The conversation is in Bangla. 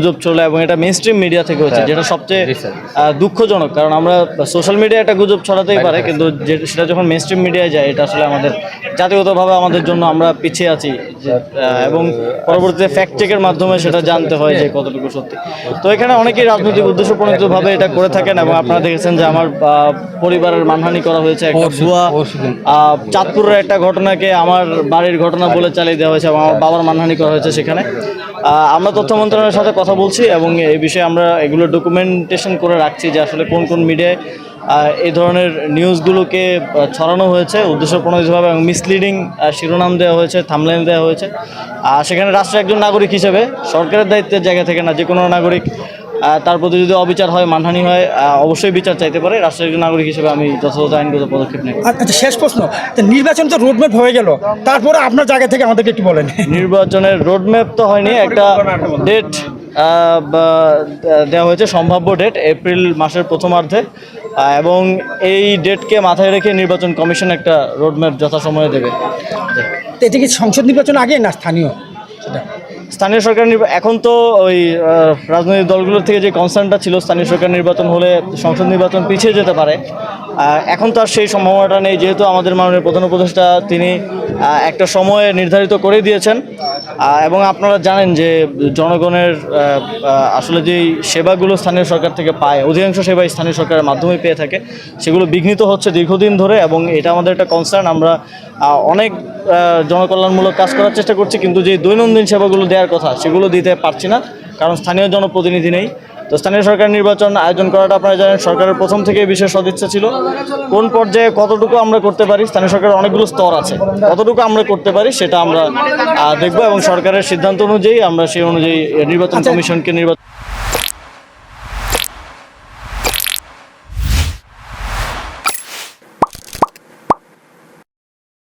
গুজব চলে এবং এটা মেন স্ট্রিম মিডিয়া থেকে হচ্ছে যেটা সবচেয়ে দুঃখজনক। কারণ আমরা সোশ্যাল মিডিয়া একটা গুজব ছড়াতেই পারে কিন্তু সেটা যখন মেন স্ট্রিম মিডিয়ায় যায় এটা আসলে আমাদের জাতিগতভাবে আমাদের জন্য আমরা পিছিয়ে আছি এবং পরবর্তীতে ফ্যাক্ট চেকের মাধ্যমে সেটা জানতে হয় যে কতটুকু সত্যি। তো এখানে অনেকেই রাজনৈতিক উদ্দেশ্য প্রণীতভাবে এটা করে থাকেন এবং আপনারা দেখেছেন যে আমার পরিবারের মানহানি করা হয়েছে একটা ভুয়া চাঁদপুরের একটা ঘটনাকে আমার বাড়ির ঘটনা বলে চালিয়ে দেওয়া হয়েছে এবং আমার বাবার মানহানি করা হয়েছে সেখানে। আমরা তথ্য মন্ত্রণালয়ের সাথে কথা বলছি এবং এই বিষয়ে আমরা এগুলো ডকুমেন্টেশন করে রাখছি যে আসলে কোন কোন মিডিয়ায় এই ধরনের নিউজগুলোকে ছড়ানো হয়েছে উদ্দেশ্য প্রণোদিতভাবে এবং মিসলিডিং শিরোনাম দেওয়া হয়েছে থামলাইন দেওয়া হয়েছে। আর সেখানে রাষ্ট্রের একজন নাগরিক হিসেবে সরকারের দায়িত্বের জায়গা থেকে না যে কোনো নাগরিক তার প্রতি যদি অবিচার হয় মানহানি হয় অবশ্যই বিচার চাইতে পারে। রাষ্ট্রের একজন নাগরিক হিসেবে আমি যথাযথ আইনগত পদক্ষেপ নেব। আচ্ছা শেষ প্রশ্ন। নির্বাচন তো রোডম্যাপ হয়ে গেল। তারপরে আপনার জায়গা থেকে আমাদেরকে একটু বলেন। নির্বাচনের রোডম্যাপ তো হয়নি একটা ডেট দেওয়া হয়েছে সম্ভাব্য ডেট এপ্রিল মাসের প্রথমার্ধে। এবং এই ডেটকে মাথায় রেখে নির্বাচন কমিশন একটা রোডম্যাপ যথাসময়ে দেবে। এটা কি সংসদ নির্বাচন আগে না স্থানীয়? সেটা। স্থানীয় সরকার এখন তো ওই রাজনৈতিক দলগুলোর থেকে যে কনসার্নটা ছিল স্থানীয় সরকার নির্বাচন হলে সংসদ নির্বাচন পিছিয়ে যেতে পারে। এখন তো আর সেই সম্ভাবনাটা নেই যেহেতু আমাদের মাননীয় প্রধান উপদেষ্টা তিনি একটা সময় নির্ধারিত করে দিয়েছেন। এবং আপনারা জানেন যে জনগণের আসলে যেই সেবাগুলো স্থানীয় সরকার থেকে পায়, অধিকাংশ সেবাই স্থানীয় সরকারের মাধ্যমে পেয়ে থাকে, সেগুলো বিঘ্নিত হচ্ছে দীর্ঘদিন ধরে এবং এটা আমাদের একটা কনসার্ন আমরা অনেক জনকল্যাণমূলক কাজ করার চেষ্টা করছি, কিন্তু যে দৈনন্দিন সেবাগুলো দেওয়ার কথা, সেগুলো দিতে পারছি না, কারণ স্থানীয় জনপ্রতিনিধি নেই। তো স্থানীয় সরকার নির্বাচন আয়োজন করাটা আপনারা জানেন, সরকারের প্রথম থেকে বিশেষ সদিচ্ছা ছিল। কোন পর্যায়ে কতটুকু আমরা করতে পারি, স্থানীয় সরকারের অনেকগুলো স্তর আছে। কতটুকু আমরা করতে পারি সেটা আমরা দেখব এবং সরকারের সিদ্ধান্ত অনুযায়ী আমরা সেই অনুযায়ী নির্বাচন কমিশনকে নির্বাচন